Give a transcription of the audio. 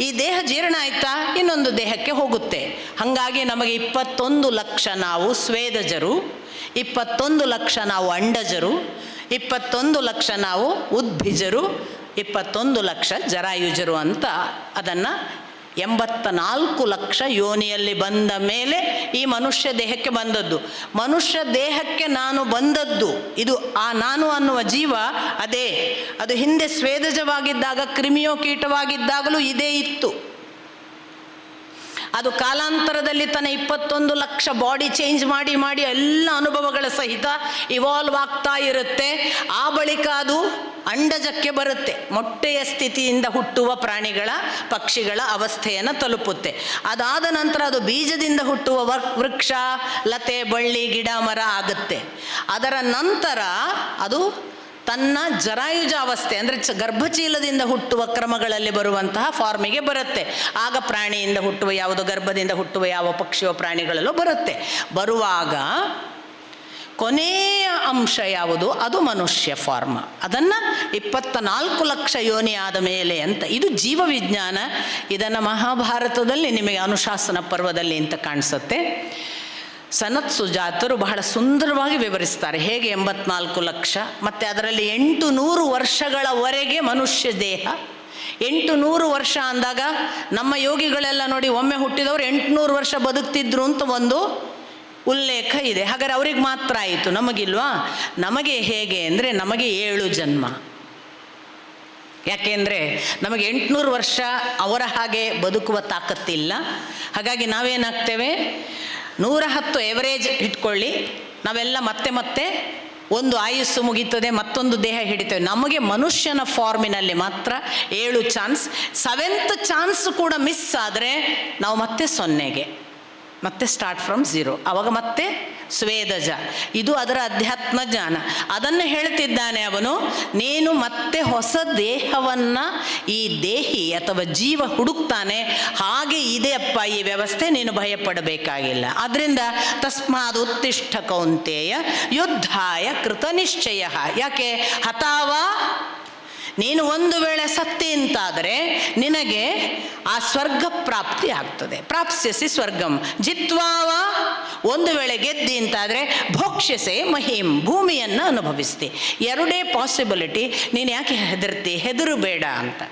ಈ ದೇಹ ಜೀರ್ಣ ಆಯ್ತಾ? ಇನ್ನೊಂದು ದೇಹಕ್ಕೆ ಹೋಗುತ್ತೆ. ಹಾಗಾಗಿ ನಮಗೆ ಇಪ್ಪತ್ತೊಂದು ಲಕ್ಷ ನಾವು ಸ್ವೇದಜರು, ಇಪ್ಪತ್ತೊಂದು ಲಕ್ಷ ನಾವು ಅಂಡಜರು, ಇಪ್ಪತ್ತೊಂದು ಲಕ್ಷ ನಾವು ಉದ್ಭಿಜರು, ಇಪ್ಪತ್ತೊಂದು ಲಕ್ಷ ಜರಾಯುಜರು ಅಂತ ಅದನ್ನು ಎಂಬತ್ತ ನಾಲ್ಕು ಲಕ್ಷ ಯೋನಿಯಲ್ಲಿ ಬಂದ ಮೇಲೆ ಈ ಮನುಷ್ಯ ದೇಹಕ್ಕೆ ಬಂದದ್ದು. ಮನುಷ್ಯ ದೇಹಕ್ಕೆ ನಾನು ಬಂದದ್ದು, ಇದು ಆ ನಾನು ಅನ್ನುವ ಜೀವ ಅದೇ, ಅದು ಹಿಂದೆ ಸ್ವೇದಜವಾಗಿದ್ದಾಗ, ಕ್ರಿಮಿಯೋ ಕೀಟವಾಗಿದ್ದಾಗಲೂ ಇದೇ ಇತ್ತು. ಅದು ಕಾಲಾಂತರದಲ್ಲಿ ತನ್ನ ಇಪ್ಪತ್ತೊಂದು ಲಕ್ಷ ಬಾಡಿ ಚೇಂಜ್ ಮಾಡಿ ಮಾಡಿ ಎಲ್ಲ ಅನುಭವಗಳ ಸಹಿತ ಇವಾಲ್ವ್ ಆಗ್ತಾ ಇರುತ್ತೆ. ಆ ಬಳಿಕ ಅದು ಅಂಡಜಕ್ಕೆ ಬರುತ್ತೆ. ಮೊಟ್ಟೆಯ ಸ್ಥಿತಿಯಿಂದ ಹುಟ್ಟುವ ಪ್ರಾಣಿಗಳ, ಪಕ್ಷಿಗಳ ಅವಸ್ಥೆಯನ್ನು ತಲುಪುತ್ತೆ. ಅದಾದ ನಂತರ ಅದು ಬೀಜದಿಂದ ಹುಟ್ಟುವ ವೃಕ್ಷ, ಲತೆ, ಬಳ್ಳಿ, ಗಿಡ, ಮರ ಆಗುತ್ತೆ. ಅದರ ನಂತರ ಅದು ತನ್ನ ಜರಾಯುಜ ಅವಸ್ಥೆ, ಅಂದರೆ ಚ ಗರ್ಭಚೀಲದಿಂದ ಹುಟ್ಟುವ ಕ್ರಮಗಳಲ್ಲಿ ಬರುವಂತಹ ಫಾರ್ಮಿಗೆ ಬರುತ್ತೆ. ಆಗ ಪ್ರಾಣಿಯಿಂದ ಹುಟ್ಟುವ ಯಾವುದು? ಗರ್ಭದಿಂದ ಹುಟ್ಟುವ ಯಾವ ಪಕ್ಷಿಯೋ ಪ್ರಾಣಿಗಳಲ್ಲೂ ಬರುತ್ತೆ. ಬರುವಾಗ ಕೊನೆಯ ಅಂಶ ಯಾವುದು? ಅದು ಮನುಷ್ಯ ಫಾರ್ಮ ಅದನ್ನು ಇಪ್ಪತ್ತ ನಾಲ್ಕು ಲಕ್ಷ ಯೋನಿ ಆದ ಮೇಲೆ ಅಂತ, ಇದು ಜೀವ ವಿಜ್ಞಾನ. ಇದನ್ನು ಮಹಾಭಾರತದಲ್ಲಿ ನಿಮಗೆ ಅನುಶಾಸನ ಪರ್ವದಲ್ಲಿ ಅಂತ ಕಾಣಿಸುತ್ತೆ. ಸನತ್ ಸುಜಾತರು ಬಹಳ ಸುಂದರವಾಗಿ ವಿವರಿಸ್ತಾರೆ. ಹೇಗೆ ಎಂಬತ್ನಾಲ್ಕು ಲಕ್ಷ, ಮತ್ತು ಅದರಲ್ಲಿ ಎಂಟು ನೂರು ವರ್ಷಗಳವರೆಗೆ ಮನುಷ್ಯ ದೇಹ. ಎಂಟು ನೂರು ವರ್ಷ ಅಂದಾಗ ನಮ್ಮ ಯೋಗಿಗಳೆಲ್ಲ ನೋಡಿ ಒಮ್ಮೆ ಹುಟ್ಟಿದವರು ಎಂಟುನೂರು ವರ್ಷ ಬದುಕ್ತಿದ್ರು ಅಂತ ಒಂದು ಉಲ್ಲೇಖ ಇದೆ. ಹಾಗಾದ್ರೆ ಅವ್ರಿಗೆ ಮಾತ್ರ ಆಯಿತು, ನಮಗಿಲ್ವಾ? ನಮಗೆ ಹೇಗೆ ಅಂದರೆ ನಮಗೆ ಏಳು ಜನ್ಮ. ಯಾಕೆಂದರೆ ನಮಗೆ ಎಂಟುನೂರು ವರ್ಷ ಅವರ ಹಾಗೆ ಬದುಕುವ ತಾಕತ್ತಿಲ್ಲ. ಹಾಗಾಗಿ ನಾವೇನಾಗ್ತೇವೆ? ನೂರ ಹತ್ತು ಎವರೇಜ್ ಇಟ್ಕೊಳ್ಳಿ. ನಾವೆಲ್ಲ ಮತ್ತೆ ಮತ್ತೆ ಒಂದು ಆಯುಸ್ಸು ಮುಗೀತದೆ, ಮತ್ತೊಂದು ದೇಹ ಹಿಡಿತೇವೆ ನಮಗೆ ಮನುಷ್ಯನ ಫಾರ್ಮಿನಲ್ಲಿ ಮಾತ್ರ ಏಳು ಚಾನ್ಸ್ ಸೆವೆಂತ್ ಚಾನ್ಸ್ ಕೂಡ ಮಿಸ್ ಆದರೆ ನಾವು ಮತ್ತೆ ಸೊನ್ನೆಗೆ, ಮತ್ತೆ ಸ್ಟಾರ್ಟ್ ಫ್ರಮ್ ಝೀರೋ ಅವಾಗ ಮತ್ತೆ ಸ್ವೇದಜ. ಇದು ಅದರ ಅಧ್ಯಾತ್ಮ ಜ್ಞಾನ. ಅದನ್ನು ಹೇಳ್ತಿದ್ದಾನೆ ಅವನು, ನೀನು ಮತ್ತೆ ಹೊಸ ದೇಹವನ್ನು ಈ ದೇಹಿ ಅಥವಾ ಜೀವ ಹುಡುಕ್ತಾನೆ. ಹಾಗೆ ಇದೆಯಪ್ಪ ಈ ವ್ಯವಸ್ಥೆ ನೀನು ಭಯಪಡಬೇಕಾಗಿಲ್ಲ. ಅದರಿಂದ ತಸ್ಮಾದ ಉತ್ತಿಷ್ಠ ಕೌಂತೆಯ ಯುದ್ಧಾಯ ಕೃತ ನಿಶ್ಚಯ. ಯಾಕೆ? ಹತಾವ? ನೀನು ಒಂದು ವೇಳೆ ಸತ್ತಿ ಅಂತಾದರೆ ನಿನಗೆ ಆ ಸ್ವರ್ಗ ಪ್ರಾಪ್ತಿ ಆಗ್ತದೆ. ಪ್ರಾಪ್ಸ್ಯಸಿ ಸ್ವರ್ಗಂ. ಜಿತ್ವಾವ ಒಂದು ವೇಳೆ ಗೆದ್ದಿ ಅಂತಾದರೆ ಭೋಕ್ಷಸೆ ಮಹಿಂ, ಭೂಮಿಯನ್ನು ಅನುಭವಿಸ್ತಿ. ಎರಡೇ ಪಾಸಿಬಿಲಿಟಿ ನೀನು ಯಾಕೆ ಹೆದರ್ತಿ? ಹೆದರು ಬೇಡ ಅಂತ.